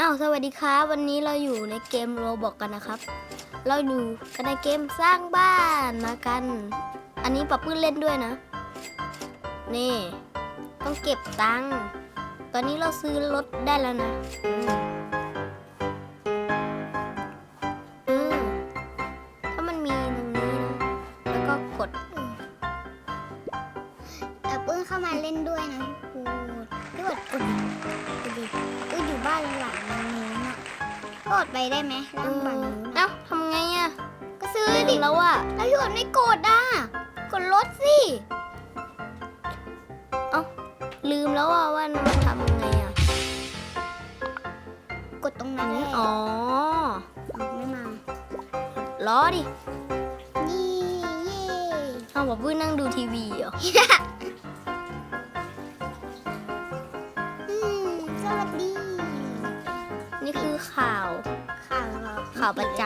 อ้าวสวัสดีครับ วันนี้เราอยู่ในเกมโรบอกกันนะครับ เราอยู่กันในเกมสร้างบ้านมากัน อันนี้ปับปื้นเล่นด้วยนะ นี่ ต้องเก็บตังค์ตอนนี้เราซื้อรถได้แล้วนะ กดไปได้ไหมหลังฝั่งนู้นอะเอ้าทำไงอะก็ซื้อลืดิมแล้วอะแล้วพี่พูดไม่กดอะกดรถสิลืมแล้วอะว่ามันทำยังไงอะกดตรงนั้นแหละอ๋อเอาไม่มาล้อดิ นี่เย่เอาบอกปุ้ยนั่งดูทีวีเหรออื ข่าวประจ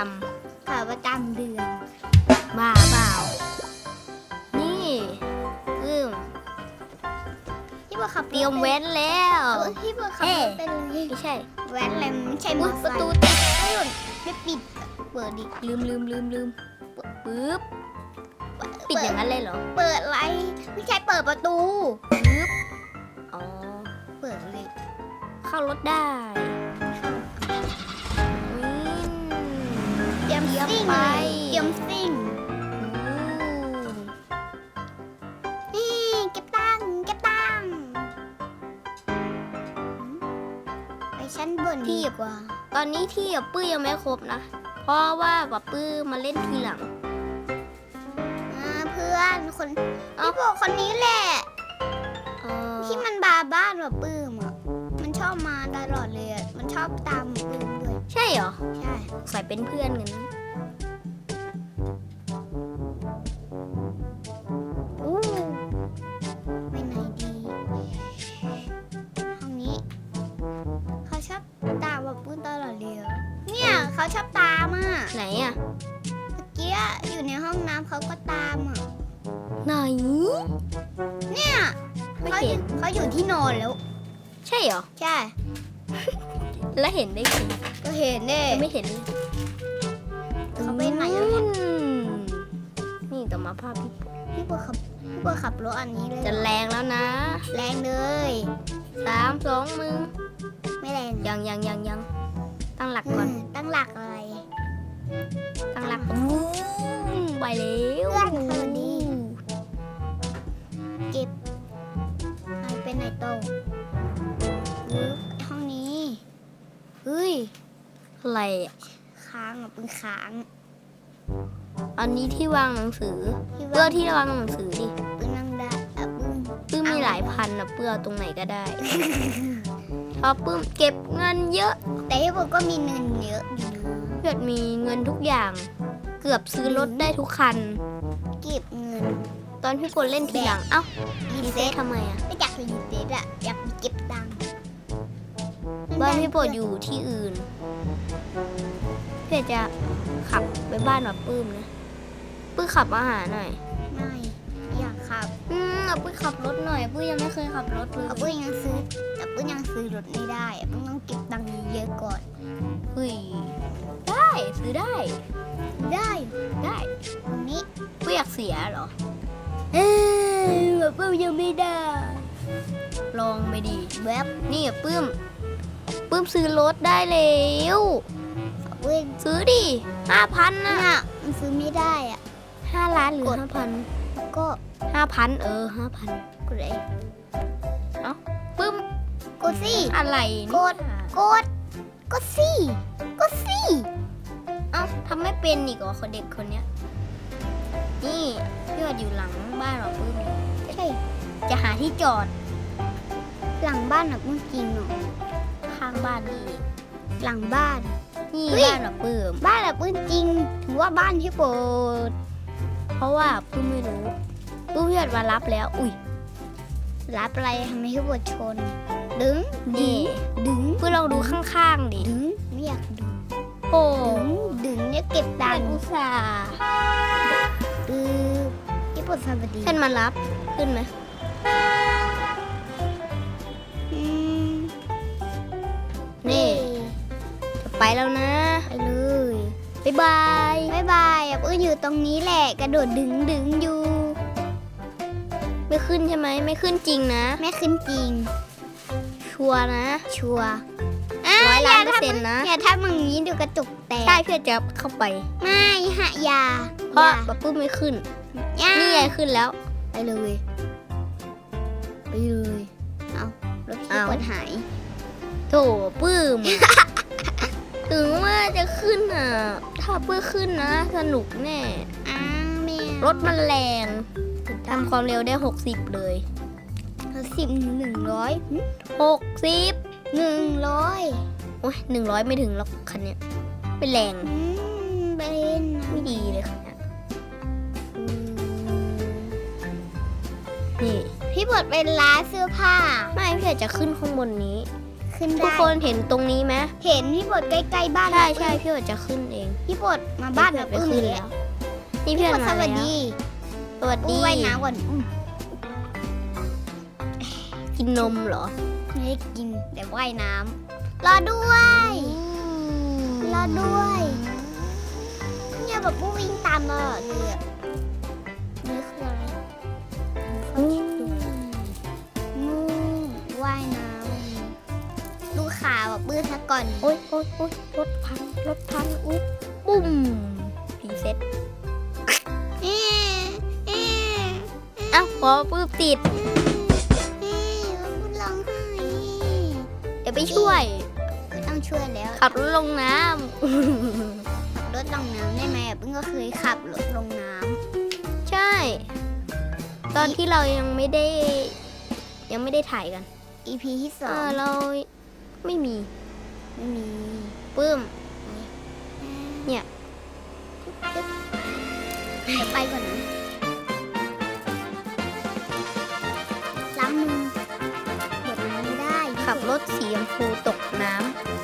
ข่าวประจำเดือนำบ้าเปล่านี่อืมพี่พูดขับเตรียมเว้นแล้วเออพี่พูดขับเอ๊ะรถเป็นเลยไม่ใช่ แว้นอะไรมันไม่ใช่มอุ๊อยเตปอระร์ไซตูค์ติดไม่หยุดไม่ปิด เปิดดิลืมลืมลืมลืมปึ๊บปิดอย่างนั้นเลยเหรอ เปิดอะไร ไม่ใช่เปิดประตูปึ๊บอ๋อ เปิดเลย เข้ารถได้ ยมเยี่ยมซิ่งไปเลยเตรียมซิ่งอืมนี่เก็บตังค์เก็บตังค์ไปชั้นบนดีกว่า ตอนนี้ที่กับปื้ยยังไม่ครบนะ เพราะว่าปับปื้อมาเล่นทีหลัง อ่าเพื่อนคนเอ้า พี่บอกคนนี้แหละ เออที่มันบาบ้านแบบปื้มอะ มันชอบมาตลอดเลยอะมันชอบตามปื้มด้วย ใช่เหรอ ใช่ใส่เป็นเพื่อนกันนะอู้ไปไหนดี ห้องนี้ เขาชอบตามแบบปื้มตลอดเลยอะเนี่ยเขาชอบตามอะไหนอะเมื่อกี้อยู่ในห้องน้ำเขาก็ตามอะ ไหน เนี่ยไม่เขาอเห็ยู่น เขาอยู่ที่นอนแล้ว ใช่เหรอ ใช่ แล้วเห็นได้ไง ก็เห็นเด้ไม่เห็นเลยเขาไปไหนแล้วเนี่ยอืมนี่ต่อมาภาพพี่ปุ๊พี่บัวขับพี่บัวขับรถอันนี้เลยจะแรงแล้วนะ แรงเลยสามสองมือไม่แรงยังยังยังยังตั้งหลักอืก่อนมตั้งหลักอะไรตั้งหลักอืมไปแล้วเพื่อนสวัสดีเก็บหายไปไหนโตะปึ๊บห้องนี้เฮ้ย อะไรอะค้างอะเป็นค้าง อันนี้ที่วางหนังสือที่เปื้อว่าที่วางหนังสือดิปืนนั่งได้อะปืนปื้มมีหลายพันอะเปื้อตรงไหนก็ได้เพราะปื้มเก็บเงินเยอะ แต่พี่บัวก็มีเงินเยอะอยู่นะเกิดมีเงินทุกอย่าง เกือบซื้อรถได้ทุกคัน เก็บเงิน ตอนพี่กดเล่นทีหลังเอ้ารีรีเซ็เซ็ตตทำไมอะไม่อยากรีเซ็ตอะอยากเก็บตังค์ บ้านพี่โปรดอยู่ที่อื่นเพื่อจะขับไปบ้านแบบปื้มนะปื้มขับมาหาหน่อยไม่อยากขับ อืมเอาปื้มขับรถหน่อยปื้มยังไม่เคยขับรถเลยเอาปื้นยังซื้อ แต่ปื้นยังซื้อรถไม่ได้อะปื้นต้องเก็บตังค์เยอะๆก่อนเฮ้ยได้ซื้อได้ ได้ได้ตรงนี้ปื้มอยากเสียเหรอเอ้ยแบบปื้มยังไม่ได้ ลองไปดีเว็บนี่อะปื้ม ปื้มซื้อรถได้แล้วปื้นซื้อดิห้าพันเนี่นะยมันซื้อไม่ได้อะห้าล้านหรือกด ห้าพันแล้วก็ห้าพันเออห้าพันกดเลยปึ้มกดสิอะไรเนี่ยกดกดกดสิกดสิเอ้าทำไม่เป็นอีกเหรอคนเด็กคนเนี้ย นี่พี่วัดอยู่หลังบ้านเหรอปึ้มใช่จะหาที่จอดหลังบ้านอะปื้นจริงเหรอข้างบ้านนี่หลังบ้าน นี่เฮ้ย บ้านเหรอปึ้มบ้านอะปื้นจริง ถือว่าบ้านที่โปรดเพราะว่าปึ้มไม่รู้ปึ้มพี่วัดมารับแล้ว อุ้ยรับอะไรทำไมที่โปรดชน ดึงนี่ดึงปึ้มลองดูข้างๆดิดึงไม่อยากดึงโอ้ดึงดึงเนี่ยเก็บดัตันงค์อุตส่าห์ปึ๊บญี่ปุ่นสวัสดี ขึ้นมารับขึ้นไหม ไปแล้วนะ ไปเลยบ๊ายบายบายบายอะปื้นอยู่ตรงนี้แหละ กระโดดดึงดึงอยู่ ไม่ขึ้นใช่ไหม ไม่ขึ้นจริงนะแม่ขึ้นจริง ชัวร์นะ ชัวร์ร้อยล้านเปอร์ทำเซ็นต์นะอย่าทำอย่างนี้เดี๋ยวกระจกแตกใช่เพื่อจะเข้าไป ไม่ฮะอยาเพราะปะปื้มไม่ขึ้นอย่านี่ไงขึ้นแล้ว ไปเลย ไปเลย เอารถพี่เอาปวดหาย โถปื้ม ถึงว่าจะขึ้นอะ ถ้าปื้มขึ้นนะ สนุกแน่ อ้าวแม่รถมันแรงทำความเร็วได้ 60 เลย สิบหนึ่งร้อย60 หนึ่งร้อยโอ้ย100 ไม่ถึงหรอกคันเนี้ยเป็นแรง อืมเป็นไม่ดีเลยคันเนี้ยนี่ พี่ปวดเป็นร้านเสื้อผ้า ไม่พี่อยากจะขึ้นข้างบนนี้ ขึ้นทุกได้คนเห็นตรงนี้ไหมเห็นพี่ปวดใกล้ๆบ้านใช่ใช่พี่อยากจะขึ้นเองพี่ปวดมาบ้านแบบไปอึ้งขึ้นเลยแล้วอะนี่พี่เพื่ปอนวดสมาวัสแล้วดีสวัสอู้ดีว่ายน้ำก่อนอืมกินนมเหรอไม่ได้กินแต่ว่ายน้ำรอด้วยรอด้วยเนี่ยแบบผู้วิ่งตามตลอดเลย ก่อน โอ๊ยโอ๊ยโอ๊ยรถพังรถพังอุ๊บปุ้มผีเซ็ตเอ๊ะเอ๊ะเอ้าพอปื้บติดเอ๊ะมันร้องไห้เดี๋ยวไปช่วย ไม่ต้องช่วยแล้ว ขับรถลงน้ขับรถลงน้ำได้ไหมอะเพิ่งก็เคยขับรถลงน้ำใช่ ตอนที่เรายังไม่ได้ ยังไม่ได้ถ่ายกันำ EP ที่สเอองอเราไม่มี ไม่มีปื้ม เนี่ยเดี๋ยวไปก่อนนะล้างมือบดน้ำไม่ได้ ขับรถสีชมพูตกน้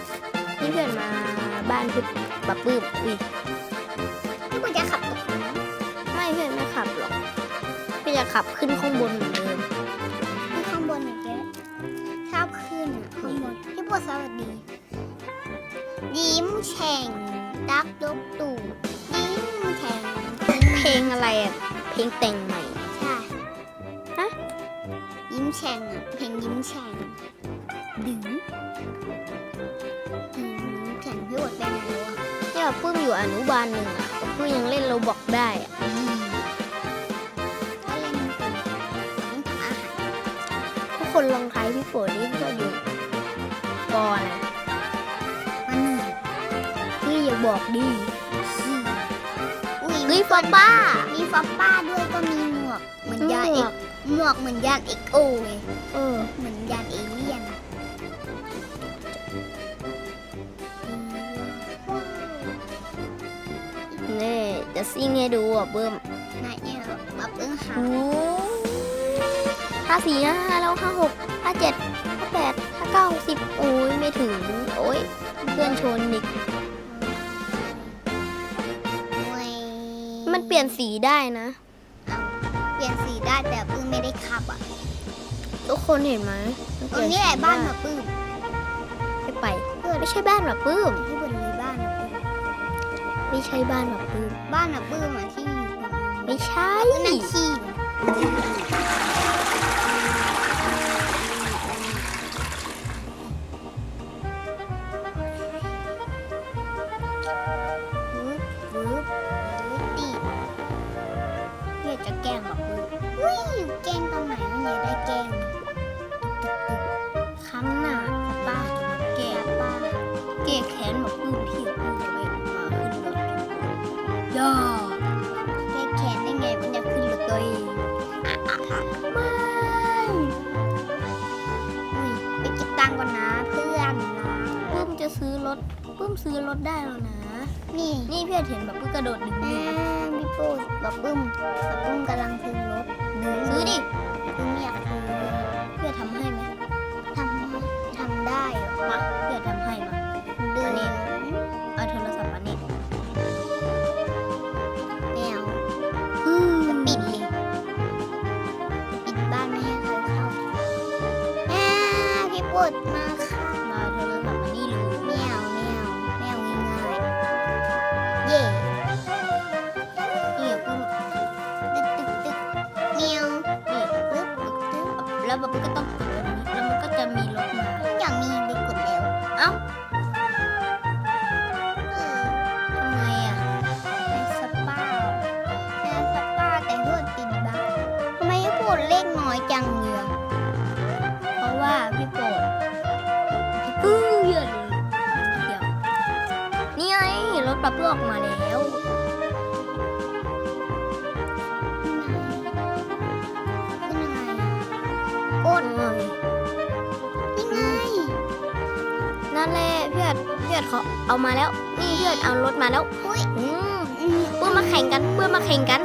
ำนี่เพื่อนมาบ้านพี่บับปื้มอุ้ยพี่กูจะขับตกน้ไม่เพื่อนไม่ขับหรอกพี่จะขับขึ้นข้างบนเหมือนเดิมำที่ข้างบนอย่างเงี้ยชอบขึ้นอะข้างบนพี่ปวดสวัสดี ยิ้มแฉ่งดักดกตู่ยิ้มแฉ่งเพลงอะไรอะ เพลงแต่งใหม่ ใช่ฮะยิ้มแฉ่งอะ เพลงยิ้มแฉ่งดึงดึงยิ้มแฉ่งพี่ปวดเป็นไงวะเนี่ยปื้มอยู่อนุบาลหนึ่งอะปื้มยังเล่นโรบอกได้อะก็เล่นเป็นต้องทำอาหารทุกคนลองทายพี่โปรดนี่เพื่อนอยู่ปออะไรมาหนึ่งพี่ อย่าบอกดิสี่อุ้ยเฮ้ยฟอป้า มีฟอปป้าด้วยก็มีหมวก เหมือนยานหมเอวกกหมวกเหมือนยานเอ็กโอเลยเออ เหมือนยานเอเลี่ยนนี่จะซิ่งให้ดูอะเบิ้มนายเนี่ยแบบเอื้อหาโอ้ห้าสี่ห้าแล้วห้าหกห้าเจ็ดห้าแปดห้าเก้าสิบโอ้ยไม่ถึง โอ้ยเพื่อนชนอีก เปลี่ยนสีได้นะ เปลี่ยนสีได้แต่ปื้มไม่ได้ขับอะทุกคนเห็นไหมมัตเปรลี่งยนี้แหละสีบ้านได้มาปื้มไม่ไปเพื่อนไม่ใช่บ้านหรอปื้มที่บนเลยบ้านมาปื้มไม่ใช่บ้านหรอปื้มบ้านมาปื้มอะที่อยู่ตรงนี้ไม่ใช่ปื้มนั่งขี้ ซื้อรถได้แล้วนะ นี่นี่เพื่อนเห็นแบบปื้มกระโดดดึงแม่ดึงพี่ปูแบบปึ้มแบบปึ้มกำลังซื้อรถซื้อดิ เล่นน้อยจังเลยเพราะว่าพี่โปรดอื้เยอะเลยเดี๋ยวนี่ไงรถปลาเพื่อออกมาแล้วขึ้นยังไงกดนี่ไงนั่นแหละพี่อดพี่อดเขาเอามาแล้ว นี่พี่อัดเอารถมาแล้วอุ้ยอือเพื่มมาแข่งกันเพื่มมาแข่งกัน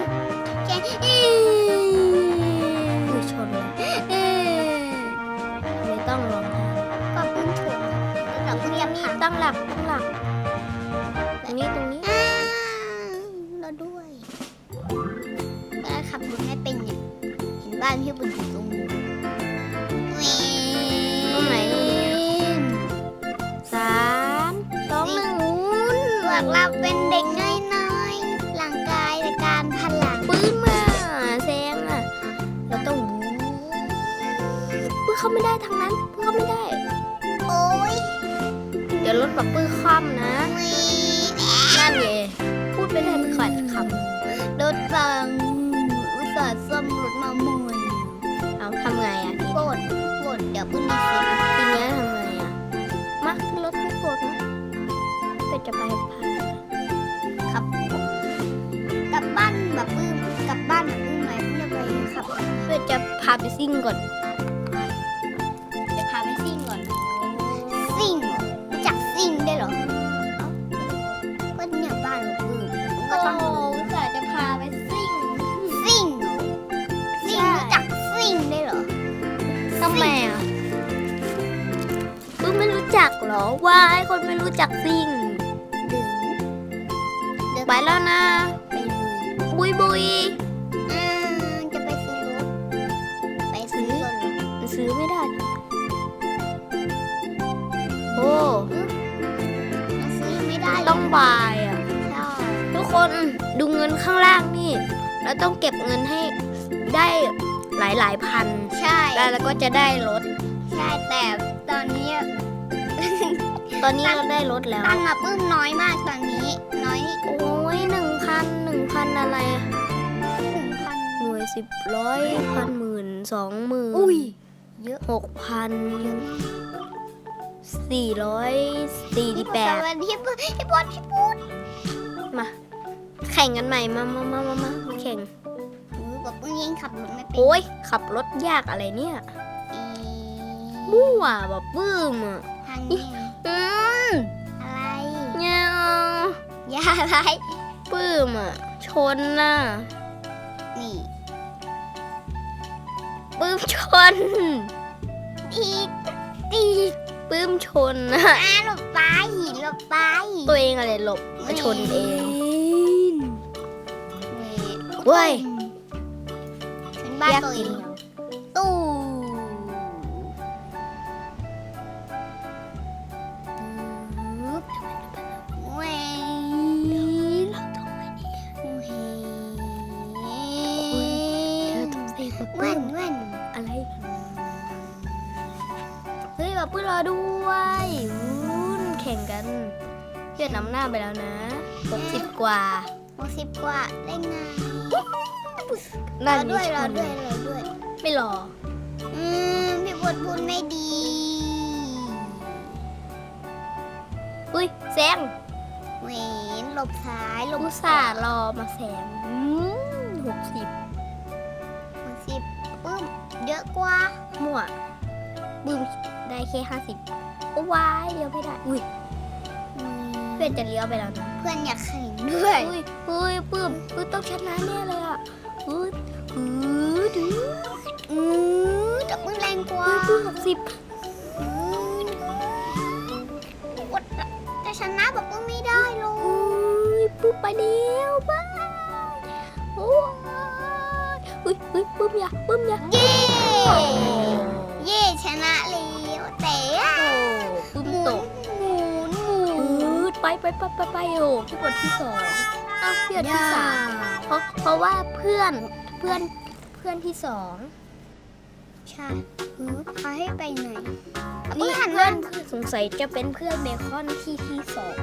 างนั้นปื้นเข้าไม่ได้ โอ้ยเดี๋ยวรถแบบปื้นคว่ำนะนั่นไงพูดไปได้ไม่ขาดคำรถฟังอุตส่าห์ซ่อมรถมาหมื่เอาทำไงอะทีโกรธโกรธเดี๋ยวพิ่งมีซื้อทีนี้ทำไงอะมาขึ้นรถไม่กดนะเป็จะไปพาครับกลับบ้านแบบปื้มกลับบ้านแบบปื้มไหมเพื่อไปขับ เพื่อจะพาไปซิ่งก่อน เหรอว่าไอ้คนไม่รู้จักซิ่งดึงเดินไปแล้วนะ ไปเลยบุยบุยอ่าจะไปซื้อรถไปซื้อรถเหรอมันซื้อไม่ได้นะโอ้มันซื้อไม่ได้ต้องบายอะใช่ทุกคนดูเงินข้างล่างนี่เราต้องเก็บเงินให้ได้หลายหลายๆพัน ใช่ได้แล้วก็จะได้รถ ใช่แต่ตอนนี้ ตอนนี้เราได้รถแล้ว ตังค์อะปื้มน้อยมากตอนนี้ น้อยโอ้ยหนึ่งพันหนึ่งพันอะไรอะหนึ่งพันหน่วยสิบร้อยพันหมื่นสองหมื่นอุ้ยเยอะหกพันสี่ร้อยสี่สิบแปดพี่ปุ๊ดพี่ปุ๊ดพี่ปุ๊ดมา แข่งกันใหม่มามามามามามาแข่งอู้แบบปื้มยังขับรถไม่เป็นโอ้ยขับรถยากอะไรเนี่ยอีมั่วแบบปื้มอะทางนี้ อืมอะไรเนี่ยอย่าอะไร ปื้มอะ ชนน่ะ นี่ปื้มชน อีกตีปื้มชนน่ะ อ่าหลบไปหินหลบไปตัวเองอะไรหลบมาชนเองเว้ยเว้ยชนบ้านแยกตัวเอกินงยังตู้ เฮ้ยแบบปื้มรอด้วยวุ้นแข่งกันเพื่อนนำหน้าไปแล้วนะ60กว่าหกสิบกว่าได้ไงรนั่อนด้วยชรอนด้วยรอด้วย ไม่รอ อืมพี่บดพูดไม่ดี อุ้ยแซงเวนหลบซ้ายหลบอุตส่าห์รอมาแซงหกสิบหกสิบปึ้มเยอะกว่า มั่วบึ้ม ได้แค่ห้าสิบโอ้วายเลี้ยวไม่ได้ อุ้ยอืมเพื่อนจะเลี้ยวไปแล้วนะเพื่อนอยากแข่งด้วยอุ้ยเฮ้ยปื้มปื้มต้องชนะแน่เลยอะปื้มปื้มดื้ออือแต่ปื้มแรงกว่าปื้มปื้มหกสิบอืมกดจะชนะแบบปื้มไม่ได้เลอุ้ยยปื้มไปเดียวบายโอ้ยอุ้ยอุ้ยปื้มอย่าปื้มอย่าเย้เย้ชนะแล้ว ไปไปไปไปไปโอ้พี่บทที่สองอ้าวพี่บทที่สามเพราะเพราะว่าเพื่อนเพื่อนเพื่อนที่สองใช่อือพาให้ไปไหนนี่ปื้มหันเพื่มาอนสงสัยจะเป็นเพื่อนเบคอนที่ที่สอง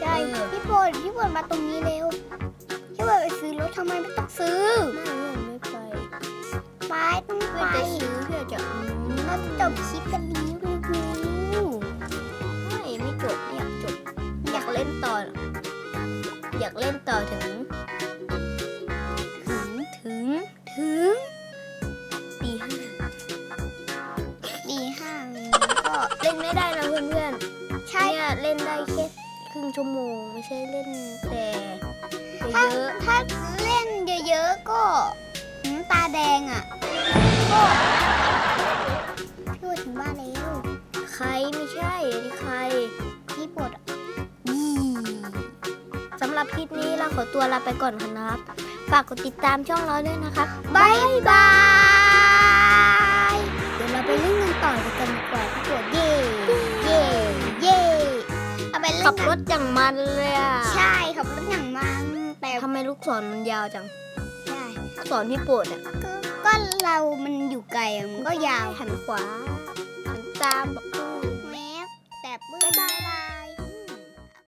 ใช่เออพี่บดพี่บดมาตรงนี้เร็วพี่บดไปซื้อรถทำไมไม่ต้องซื้อไม่ไม่ไปไปต้องเพื่ไปอนจะซื้อเพื่อนจะอืมเราจะจบคลิปกันนี้เร็ว รับคลิปนี้เราขอตัวลาไปก่อนครับ ฝากกดติดตามช่องเราด้วยนะครับบายบาย เดี๋ยวเราไปเล่นกันต่อกันดีกว่าพี่ปวดเย่เย่เย่เอาไปเล่นขับกันรถอย่างมันเลยอะใช่ขับรถอย่างมันแต่ทำไมลูกศรมันยาวจังใช่ลูกศรพี่โปรดอะก็ก็เรามันอยู่ไกลอะมันก็ยาวหันขวาหันตามบอกว่า